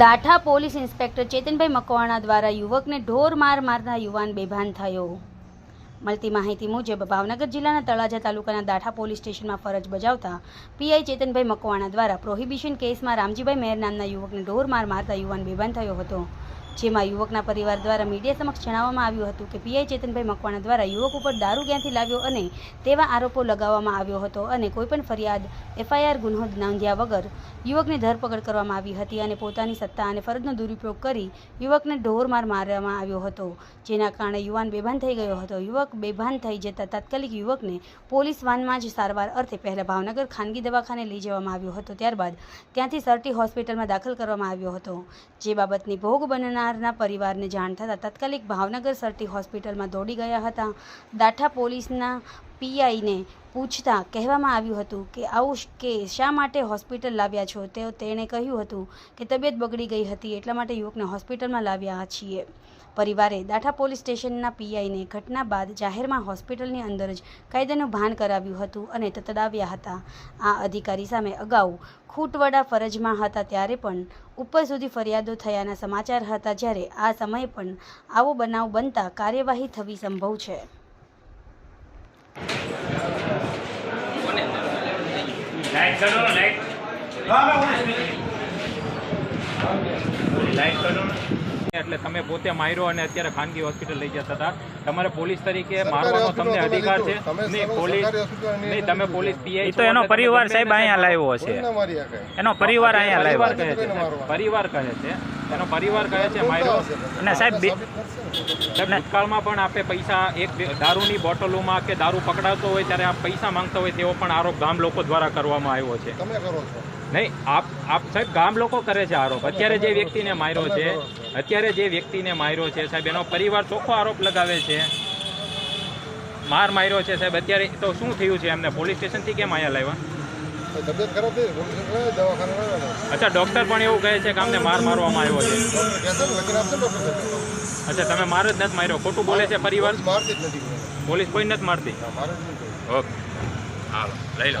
Datha police inspector Chetanbhai Makwana દ્વારા યુવકને ઢોર માર મારતા યુવાન બેભાન થયો. મળતી માહિતી મુજબ ભાવનગર જિલ્લાના તળાજા તાલુકાના દાઠા પોલીસ સ્ટેશનમાં ફરજ બજાવતા પીઆઈ ચેતનભાઈ મકવાણા દ્વારા પ્રોહિબિશન કેસમાં રામજીભાઈ મેર નામના યુવકને ઢોર માર મારતા યુવાન બેભાન થયો હતો. જેમાં યુવકના પરિવાર દ્વારા મીડિયા સમક્ષ જણાવવામાં આવ્યું હતું કે પીઆઈ ચેતનભાઈ મકવાણા દ્વારા યુવક ઉપર દારૂ ક્યાંથી લાવ્યો અને તેવા આરોપો લગાવવામાં આવ્યો હતો અને કોઈપણ ફરિયાદ એફઆઈઆર ગુનો નોંધ્યા વગર યુવકની ધરપકડ કરવામાં આવી હતી અને પોતાની સત્તા અને ફરજનો દુરુપયોગ કરી યુવકને ઢોરમાર મારવામાં આવ્યો હતો, જેના કારણે યુવાન બેભાન થઈ ગયો હતો. યુવક બેભાન થઈ જતા તાત્કાલિક યુવકને પોલીસ વાનમાં જ સારવાર અર્થે પહેલાં ભાવનગર ખાનગી દવાખાને લઈ જવામાં આવ્યો હતો, ત્યારબાદ ત્યાંથી સરટી હોસ્પિટલમાં દાખલ કરવામાં આવ્યો હતો. જે બાબતની ભોગ બનનારના પરિવારને જાણ થતાં તાત્કાલિક ભાવનગર સરટી હોસ્પિટલમાં દોડી ગયા હતા. દાઠા પોલીસના પીઆઈને પૂછતા કહેવામાં આવ્યું હતું કે, આવું કે શા માટે હોસ્પિટલ લાવ્યા છો? તેઓ, તેણે કહ્યું હતું કે, તબિયત બગડી ગઈ હતી, એટલા માટે યુવકને હોસ્પિટલમાં લાવ્યા છીએ. પરિવારે દાઠા પોલીસ સ્ટેશનના પીઆઈને ઘટના બાદ જાહેરમાં હોસ્પિટલની અંદર જ કાયદાનું ભાન કરાવ્યું હતું અને તતડાવ્યા હતા. આ અધિકારી સામે અગાઉ ખૂટવડા ફરજમાં હતા ત્યારે પણ ઉપર સુધી ફરિયાદો થયાના સમાચાર હતા જ્યારે આ સમયે પણ આવો બનાવ બનતા કાર્યવાહી થવી સંભવ છે. લાઈટ કરો, લાઈટ. લાઈટ કરો. એટલે તમે પોતે માર્યો અને અત્યારે ખાનગી હોસ્પિટલ લઈ જતા હતા. તમારે પોલીસ તરીકે મારવાનો તમને અધિકાર છે. નહીં પોલીસ નહીં તમે પોલીસ પીઆઈ તો એનો પરિવાર સાહેબ અહીંયા લાવ્યો છે એનો પરિવાર અહીંયા લાવ્યો કહે છે પરિવાર કહે છે. એનો પરિવાર કહે છે માર્યો અને સાહેબ ભૂતકાળમાં પણ આપે પૈસા એક દારૂની બોટલોમાં કે દારૂ પકડાતો હોય ત્યારે આ પૈસા માંગતા હોય તેવો પણ આરોપ ગામ લોકો દ્વારા કરવામાં આવ્યો છે. તમે કરો છો. નહીં આપ આપ સાહેબ ગામ લોકો કરે છે આરોપ. અત્યારે જે વ્યક્તિને માર્યો છે અત્યારે જે વ્યક્તિને માર્યો છે સાહેબ એનો પરિવાર ચોખ્ખો આરોપ લગાવે છે. માર માર્યો છે સાહેબ અત્યારે તો શું થયું છે એમને? પોલીસ સ્ટેશનથી કેમ અહીંયા લાવ્યા? અચ્છા ડૉક્ટર પણ એવું કહે છે કે અમને માર મારવામાં આવ્યો છે. અચ્છા તમે માર જ નથી માર્યો. ખોટું બોલે છે પરિવાર? પોલીસ કોઈ. નથી મારતી. ઓકે. હાલો લઈ લો.